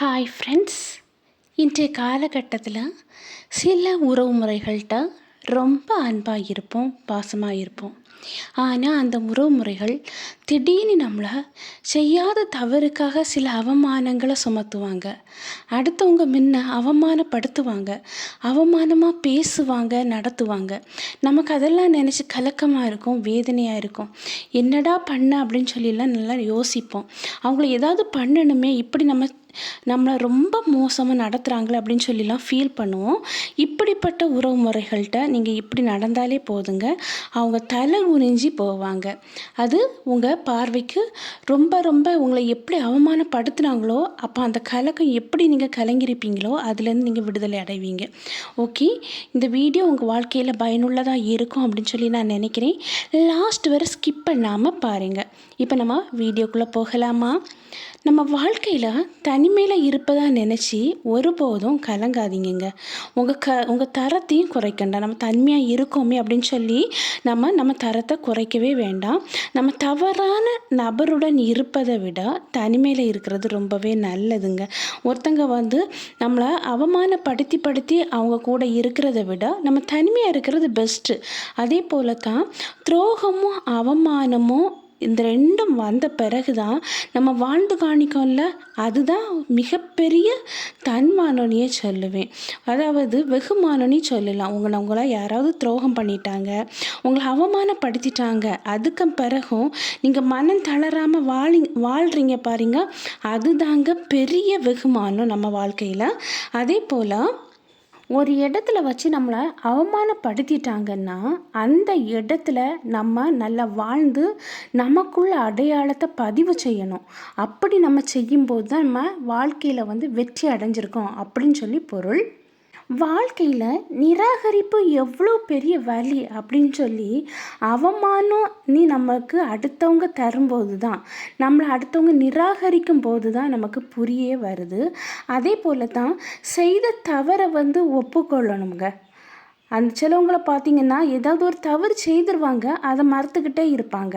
Hi friends இன்றைய காலகட்டத்தில் சில உறவு முறைகள்கிட்ட ரொம்ப அன்பாக இருப்போம் பாசமாக இருப்போம். ஆனால் அந்த உறவு முறைகள் திடீர்னு நம்மளை செய்யாத தவறுக்காக சில அவமானங்களை சுமத்துவாங்க. அடுத்தவங்க முன்ன அவமானப்படுத்துவாங்க அவமானமாக பேசுவாங்க நடத்துவாங்க. நமக்கு அதெல்லாம் நினச்சி கலக்கமாக இருக்கும் வேதனையாக இருக்கும். என்னடா பண்ண அப்படின்னு சொல்லிலாம் நல்லா யோசிப்போம். அவங்கள ஏதாவது பண்ணணுமே இப்படி நம்ம நம்மளை ரொம்ப மோசமாக நடத்துகிறாங்களே அப்படின்னு சொல்லிலாம் ஃபீல் பண்ணுவோம். இப்படிப்பட்ட உறவு முறைகள்கிட்ட நீங்கள் இப்படி நடந்தாலே போதுங்க. அவங்க தலை குனிஞ்சு போவாங்க. அது உங்கள் பார்வைக்கு ரொம்ப ரொம்ப உங்களை எப்படி அவமானப்படுத்துனாங்களோ அப்போ அந்த கலக்கம் எப்படி நீங்கள் கலங்கிருப்பீங்களோ அதுலேருந்து நீங்கள் விடுதலை அடைவீங்க. ஓகே? இந்த வீடியோ உங்கள் வாழ்க்கையில் பயனுள்ளதாக இருக்கும் அப்படின்னு சொல்லி நான் நினைக்கிறேன். லாஸ்ட் வரை ஸ்கிப் பண்ணாமல் பாருங்கள் இப்போ நம்ம வீடியோக்குள்ளே போகலாமா? நம்ம வாழ்க்கையில் தனிமையில் இருப்பதாக நினச்சி ஒருபோதும் கலங்காதீங்கங்க. உங்கள் க உங்கள் தரத்தையும் குறைக்கண்டா நம்ம தனிமையாக இருக்கோமே அப்படின்னு சொல்லி நம்ம நம்ம தரத்தை குறைக்கவே வேண்டாம். நம்ம தவறான நபருடன் இருப்பதை விட தனிமையில் இருக்கிறது ரொம்பவே நல்லதுங்க. ஒருத்தங்க வந்து நம்மளை அவமானப்படுத்தி படுத்தி அவங்க கூட இருக்கிறத விட நம்ம தனிமையாக இருக்கிறது பெஸ்ட்டு அதே போல தான் துரோகமும் அவமானமும் இந்த ரெண்டும் வந்த பிறகு தான் நம்ம வாழ்ந்து காணிக்கோம்ல அதுதான் மிகப்பெரிய தன்மானனியே சொல்லுவேன். அதாவது வெகுமானனி சொல்லலாம். உங்களை உங்களை யாராவது துரோகம் பண்ணிட்டாங்க உங்களை அவமானப்படுத்திட்டாங்க அதுக்கு பிறகும் நீங்கள் மனம் தளராமல் வாழி வாழ்கிறீங்க பாருங்க அதுதாங்க பெரிய வெகுமானம் நம்ம வாழ்க்கையில். அதே போல் ஒரு இடத்துல வச்சு நம்மளை அவமானப்படுத்திட்டாங்கன்னா அந்த இடத்துல நம்ம நல்லா வாழ்ந்து நமக்குள்ள அடையாளத்தை பதிவு செய்யணும். அப்படி நம்ம செய்யும்போது தான் நம்ம வாழ்க்கையில் வந்து வெற்றி அடைஞ்சிருக்கோம் அப்படின்னு சொல்லி பொருள். வாழ்க்கையில் நிராகரிப்பு எவ்வளோ பெரிய வலி அப்படின்னு சொல்லி அவமானம் நீ நமக்கு அடுத்தவங்க தரும்போது தான் நம்மளை அடுத்தவங்க நிராகரிக்கும் போது தான் நமக்கு புரிய வருது. அதே போல் தான் செய்த தவறை வந்து ஒப்புக்கொள்ளணுங்க அந்த சிலவங்களை பார்த்தீங்கன்னா ஏதாவது ஒரு தவறு செய்திருவாங்க அதை மறுத்துக்கிட்டே இருப்பாங்க.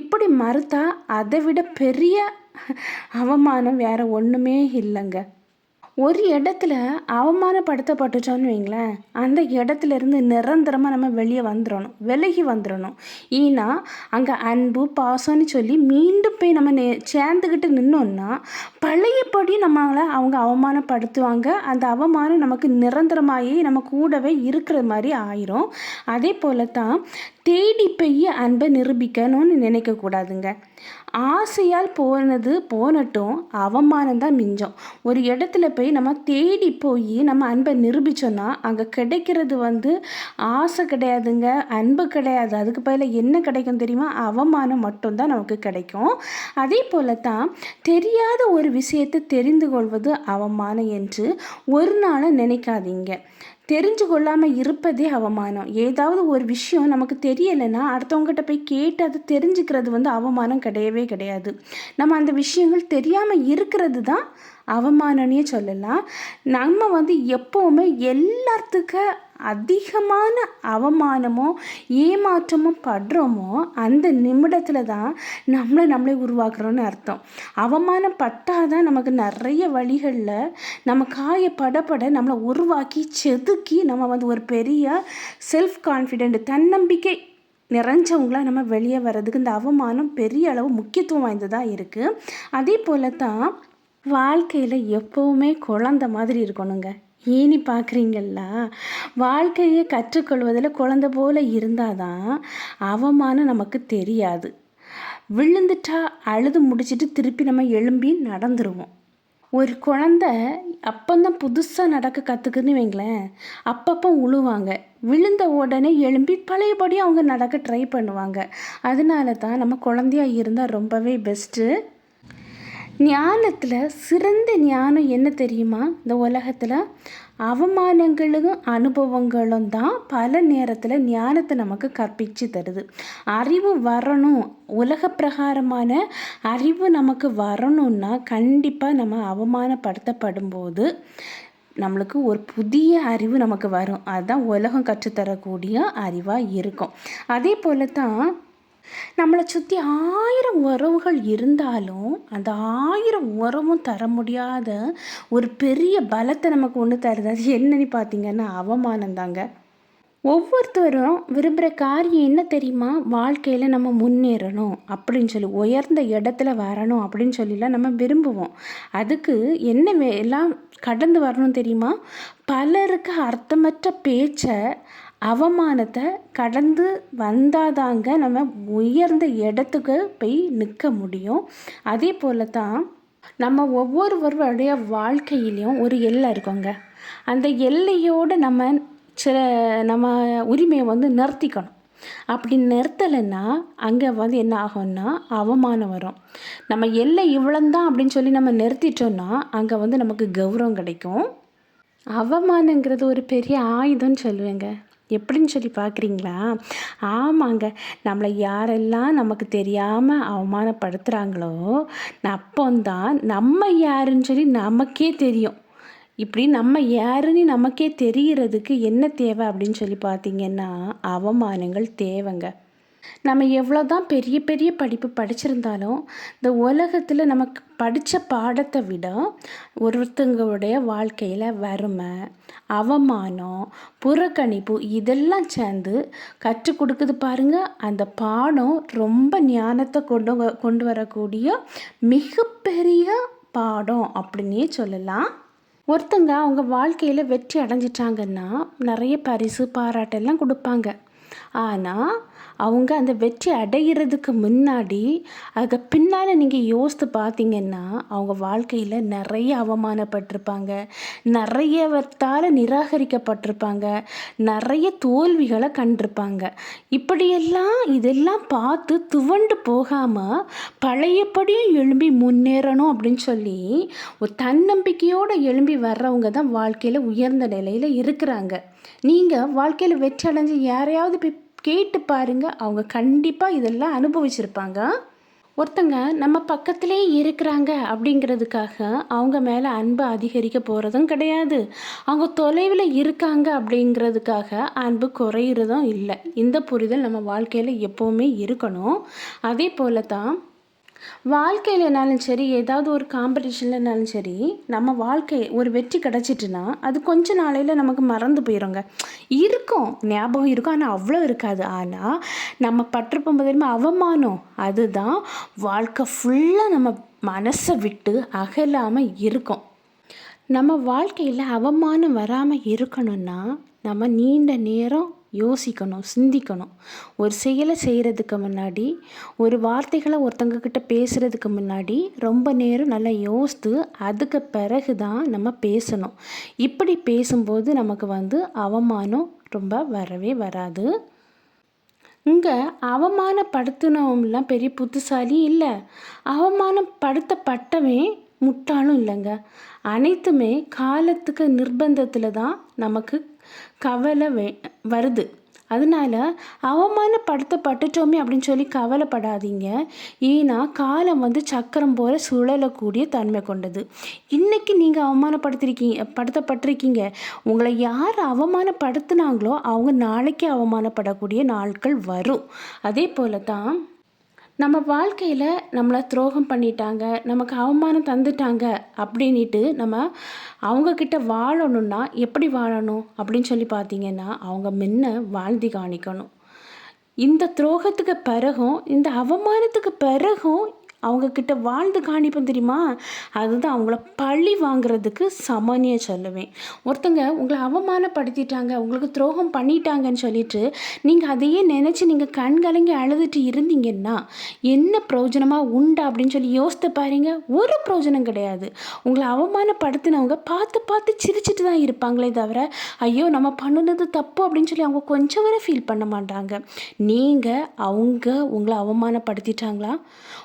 இப்படி மறுத்தா அதை விட பெரிய அவமானம் வேறு ஒன்றுமே இல்லைங்க. ஒரு இடத்துல அவமானப்படுத்தப்பட்டுச்சோன்னு வைங்களேன் அந்த இடத்துல இருந்து நிரந்தரமாக நம்ம வெளியே வந்துடணும் விலகி வந்துடணும் ஏன்னா அங்கே அன்பு பாசம்னு சொல்லி மீண்டும் போய் நம்ம நே சேர்ந்துக்கிட்டு நின்னோன்னா பழையபடி நம்மளை அவங்க அவமானப்படுத்துவாங்க. அந்த அவமானம் நமக்கு நிரந்தரமாகி நம்ம கூடவே இருக்கிற மாதிரி ஆயிரும். அதே போல தான் தேடி போய் அன்பை நிரூபிக்கணும்னு நினைக்கக்கூடாதுங்க ஆசையால் போனது போனட்டும் அவமானம் தான் மிஞ்சம். ஒரு இடத்துல போய் நம்ம தேடி போய் நம்ம அன்பை நிரூபித்தோன்னா அங்கே கிடைக்கிறது வந்து ஆசை கிடையாதுங்க அன்பு கிடையாது. அதுக்கு பதில் என்ன கிடைக்கும் தெரியுமா? அவமானம் மட்டும்தான் நமக்கு கிடைக்கும். அதே போல தான் தெரியாத ஒரு விஷயத்தை தெரிந்து கொள்வது அவமானம் என்று ஒரு நாளை நினைக்காதீங்க. தெரிஞ்சு கொள்ளாமல் இருப்பதே அவமானம். ஏதாவது ஒரு விஷயம் நமக்கு தெரியலைன்னா அடுத்தவங்ககிட்ட போய் கேட்டு அதை தெரிஞ்சுக்கிறது வந்து அவமானம் கிடையவே கிடையாது. நம்ம அந்த விஷயங்கள் தெரியாமல் இருக்கிறது தான் அவமானன்னே சொல்லலாம். நம்ம வந்து எப்போவுமே எல்லாத்துக்க அதிகமான அவமானமோ ஏமாற்றமோ படுறோமோ அந்த நிமிடத்தில் தான் நம்மளை நம்மளே உருவாக்குறோன்னு அர்த்தம். அவமானப்பட்டால் தான் நமக்கு நிறைய வழிகளில் நம்ம காயப்படப்பட நம்மளை உருவாக்கி செதுக்கி நம்ம வந்து ஒரு பெரிய செல்ஃப் கான்ஃபிடென்ட் தன்னம்பிக்கை நிறைஞ்சவங்களாக நம்ம வெளியே வர்றதுக்கு இந்த அவமானம் பெரிய அளவு முக்கியத்துவம் வாய்ந்ததாக இருக்குது அதே போல் தான் வாழ்க்கையில் எப்போவுமே குழந்த மாதிரி இருக்கணுங்க. ஏனி பார்க்குறீங்களா வாழ்க்கையை கற்றுக்கொள்வதில் குழந்த போல் இருந்தால் தான் அவமானம் நமக்கு தெரியாது. விழுந்துட்டா அழுது முடிச்சுட்டு திருப்பி நம்ம எழும்பி நடந்துருவோம். ஒரு குழந்த அப்போந்தான் புதுசாக நடக்க கற்றுக்குன்னு வைங்களேன் அப்பப்போ உழுவாங்க. விழுந்த உடனே எழும்பி பழையபடி அவங்க நடக்க ட்ரை பண்ணுவாங்க. அதனால தான் நம்ம குழந்தையாக இருந்தால் ரொம்பவே பெஸ்ட்டு ஞானத்தில் சிறந்த ஞானம் என்ன தெரியுமா? இந்த உலகத்தில் அவமானங்களும் அனுபவங்களும் தான் பல நேரத்தில் ஞானத்தை நமக்கு கற்பிச்சு தருது. அறிவு வரணும். உலக பிரகாரமான அறிவு நமக்கு வரணும்னா கண்டிப்பாக நம்ம அவமானப்படுத்தப்படும் போது நம்மளுக்கு ஒரு புதிய அறிவு நமக்கு வரும். அதுதான் உலகம் கற்றுத்தரக்கூடிய அறிவாக இருக்கும். அதே போல தான் நம்மளை சுற்றி ஆயிரம் உறவுகள் இருந்தாலும் அந்த ஆயிரம் உறவும் தர முடியாத ஒரு பெரிய பலத்தை நமக்கு ஒன்று தருது. அது என்னன்னு பார்த்தீங்கன்னா அவமானம் தாங்க ஒவ்வொருத்தரும் விரும்புகிற காரியம் என்ன தெரியுமா? வாழ்க்கையில் நம்ம முன்னேறணும் அப்படின்னு சொல்லி உயர்ந்த இடத்துல வரணும் அப்படின்னு சொல்லிலாம் நம்ம விரும்புவோம். அதுக்கு என்ன வே- எல்லாம் கடந்து வரணும் தெரியுமா? பலருக்கு அர்த்தமற்ற பேச்சை அவமானத்தை கடந்து வந்தாதாங்க நம்ம உயர்ந்த இடத்துக்கு போய் நிற்க முடியும். அதே போல தான் நம்ம ஒவ்வொருவருடைய வாழ்க்கையிலையும் ஒரு எல்லை இருக்கோங்க. அந்த எல்லையோடு நம்ம சில நம்ம உரிமையை வந்து நிறுத்திக்கணும். அப்படி நிறுத்தலைன்னா அங்கே வந்து என்ன ஆகும்னா அவமானம் வரும். நம்ம எல்லை இவ்வளோந்தான் அப்படின்னு சொல்லி நம்ம நிறுத்திட்டோம்னா அங்கே வந்து நமக்கு கௌரவம் கிடைக்கும். அவமானங்கிறது ஒரு பெரிய ஆயுதம்னு சொல்லுவேங்க. எப்படின்னு சொல்லி பார்க்குறீங்களா? ஆமாங்க. நம்மளை யாரெல்லாம் நமக்கு தெரியாமல் அவமானப்படுத்துகிறாங்களோ அப்போந்தான் நம்ம யாருன்னு சொல்லி நமக்கே தெரியும். இப்படி நம்ம யாருன்னு நமக்கே தெரிகிறதுக்கு என்ன தேவை அப்படின்னு சொல்லி பார்த்தீங்கன்னா அவமானங்கள் தேவைங்க. நம்ம எவ்வளோ தான் பெரிய பெரிய படிப்பு படிச்சிருந்தாலும் இந்த உலகத்தில் நமக்கு படித்த பாடத்தை விட ஒருத்தங்களுடைய வாழ்க்கையில் வறுமை அவமானம் புறக்கணிப்பு இதெல்லாம் சேர்ந்து கற்றுக் கொடுக்குது பாருங்க. அந்த பாடம் ரொம்ப ஞானத்தை கொண்டு வ- கொண்டு வரக்கூடிய மிகப்பெரிய பாடம் அப்படின்னே சொல்லலாம். ஒருத்தங்க அவங்க வாழ்க்கையில் வெற்றி அடைஞ்சிட்டாங்கன்னா நிறைய பரிசு பாராட்டெல்லாம் கொடுப்பாங்க. ஆனால் அவங்க அந்த வெற்றி அடைகிறதுக்கு முன்னாடி அதுக்கு பின்னால் நீங்கள் யோசித்து பார்த்தீங்கன்னா அவங்க வாழ்க்கையில் நிறைய அவமானப்பட்டிருப்பாங்க. நிறையவத்தால் நிராகரிக்கப்பட்டிருப்பாங்க. நிறைய தோல்விகளை கண்டிருப்பாங்க. இப்படியெல்லாம் இதெல்லாம் பார்த்து துவண்டு போகாமல் பழையபடியும் எழும்பி முன்னேறணும் அப்படின்னு சொல்லி ஒரு தன்னம்பிக்கையோடு எழும்பி வர்றவங்க தான் வாழ்க்கையில் உயர்ந்த நிலையில் இருக்கிறாங்க. நீங்கள் வாழ்க்கையில் வெற்றி அடைஞ்சு யாரையாவது போய் கேட்டு பாருங்க. அவங்க கண்டிப்பாக இதெல்லாம் அனுபவிச்சிருப்பாங்க. ஒருத்தங்க நம்ம பக்கத்திலே இருக்கிறாங்க அப்படிங்கிறதுக்காக அவங்க மேலே அன்பு அதிகரிக்க போகிறதும் கிடையாது. அவங்க தொலைவில் இருக்காங்க அப்படிங்கிறதுக்காக அன்பு குறையிறதும் இல்லை. இந்த புரிதல் நம்ம வாழ்க்கையில் எப்போவுமே இருக்கணும். அதே போல தான் வாழ்க்கையிலனாலும் சரி ஏதாவது ஒரு காம்படிஷன்லனாலும் சரி நம்ம வாழ்க்கை ஒரு வெற்றி கிடச்சிட்டுனா அது கொஞ்ச நாளையில் நமக்கு மறந்து போயிடுங்க இருக்கும் ஞாபகம் இருக்கும் ஆனால் அவ்வளோ இருக்காது. ஆனால் நம்ம பட்டிருப்போம் தெரியுமா அவமானம் அதுதான் வாழ்க்கை ஃபுல்லாக நம்ம மனசை விட்டு அகலாமல் இருக்கும். நம்ம வாழ்க்கையில் அவமானம் வராமல் இருக்கணும்னா நம்ம நீண்ட நேரம் யோசிக்கணும் சிந்திக்கணும். ஒரு செயலை செய்கிறதுக்கு முன்னாடி ஒரு வார்த்தைகளை ஒருத்தங்க கிட்ட பேசுகிறதுக்கு முன்னாடி ரொம்ப நேரம் நல்லா யோசித்து அதுக்கு பிறகு தான் நம்ம பேசணும். இப்படி பேசும்போது நமக்கு வந்து அவமானம் ரொம்ப வரவே வராது. இங்கே அவமானப்படுத்தினவங்களாம் பெரிய புத்திசாலி இல்லை. அவமானப்படுத்தப்பட்டவன் முட்டாளும் இல்லைங்க. அனைத்துமே காலத்துக்கு நிர்பந்தத்தில் தான் நமக்கு கவலை வே வருது. அதனால் அவமானப்படுத்தப்பட்டுட்டோமே அப்படின்னு சொல்லி கவலைப்படாதீங்க. ஏன்னா காலம் வந்து சக்கரம் போல சுழலக்கூடிய தன்மை கொண்டது. இன்றைக்கி நீங்கள் அவமானப்படுத்திருக்கீங்க படுத்தப்பட்டிருக்கீங்க. உங்களை யார் அவமானப்படுத்துனாங்களோ அவங்க நாளைக்கு அவமானப்படக்கூடிய நாட்கள் வரும். அதே போல தான் நம்ம வாழ்க்கையில் நம்மளை துரோகம் பண்ணிட்டாங்க நமக்கு அவமானம் தந்துட்டாங்க அப்படின்ட்டு நம்ம அவங்கக்கிட்ட வாழணும்னா எப்படி வாழணும் அப்படின்னு சொல்லி பார்த்தீங்கன்னா அவங்க முன்ன வாழ்ந்து காணிக்கணும். இந்த துரோகத்துக்கு பிறகும் இந்த அவமானத்துக்கு பிறகும் அவங்கக்கிட்ட வாழ்ந்து காணிப்போம் தெரியுமா? அதுதான் அவங்கள பழி வாங்குறதுக்கு சமானியாக சொல்லுவேன் ஒருத்தங்க உங்களை அவமானப்படுத்திட்டாங்க உங்களுக்கு துரோகம் பண்ணிட்டாங்கன்னு சொல்லிட்டு நீங்கள் அதையே நினச்சி நீங்கள் கண் கலங்கி அழுதுட்டு இருந்தீங்கன்னா என்ன பிரயோஜனமாக உண்டா அப்படின்னு சொல்லி யோசித்து பாருங்க. ஒரு பிரயோஜனம் கிடையாது. உங்களை அவமானப்படுத்தினவங்க பார்த்து பார்த்து சிரிச்சிட்டு தான் இருப்பாங்களே தவிர ஐயோ நம்ம பண்ணுனது தப்பு அப்படின்னு சொல்லி அவங்க கொஞ்சம் வரை ஃபீல் பண்ண மாட்டாங்க. நீங்கள் அவங்க உங்களை அவமானப்படுத்திட்டாங்களா?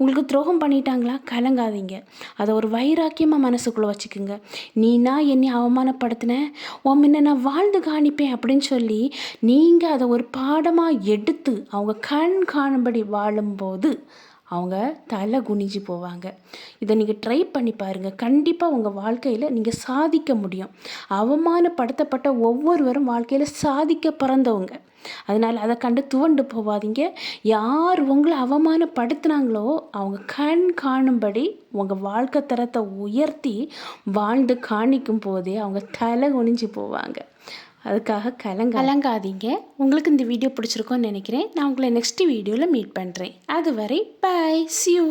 உங்களுக்கு துரோகம் பண்ணிட்டாங்களா? கலங்காதீங்க. அதை ஒரு வைராக்கியமாக மனசுக்குள்ளே வச்சுக்கோங்க. நீனா என்னை அவமானப்படுத்தின? உன் முன்ன நான் வாழ்ந்து காணிப்பேன் அப்படின்னு சொல்லி நீங்கள் அதை ஒரு பாடமாக எடுத்து அவங்க கண் காணும்படி வாழும்போது அவங்க தலை குனிஞ்சு போவாங்க. இதை நீங்கள் ட்ரை பண்ணி பாருங்கள் கண்டிப்பாக உங்கள் வாழ்க்கையில் நீங்கள் சாதிக்க முடியும். அவமானப்படுத்தப்பட்ட ஒவ்வொருவரும் வாழ்க்கையில் சாதிக்க பிறந்தவங்க. அதனால் அதை கண்டு துவண்டு போகாதீங்க யார் உங்களை அவமானப்படுத்துனாங்களோ அவங்க கண் காணும்படி உங்கள் வாழ்க்கை தரத்தை உயர்த்தி வாழ்ந்து காணிக்கும் போதே அவங்க தலை குனிஞ்சு போவாங்க. அதுக்காக கலங்க கலங்காதீங்க. உங்களுக்கு இந்த வீடியோ பிடிச்சிருக்கோன்னு நினைக்கிறேன். நான் உங்களை நெக்ஸ்ட் வீடியோவில் மீட் பண்ணுறேன் அதுவரை பை சியூ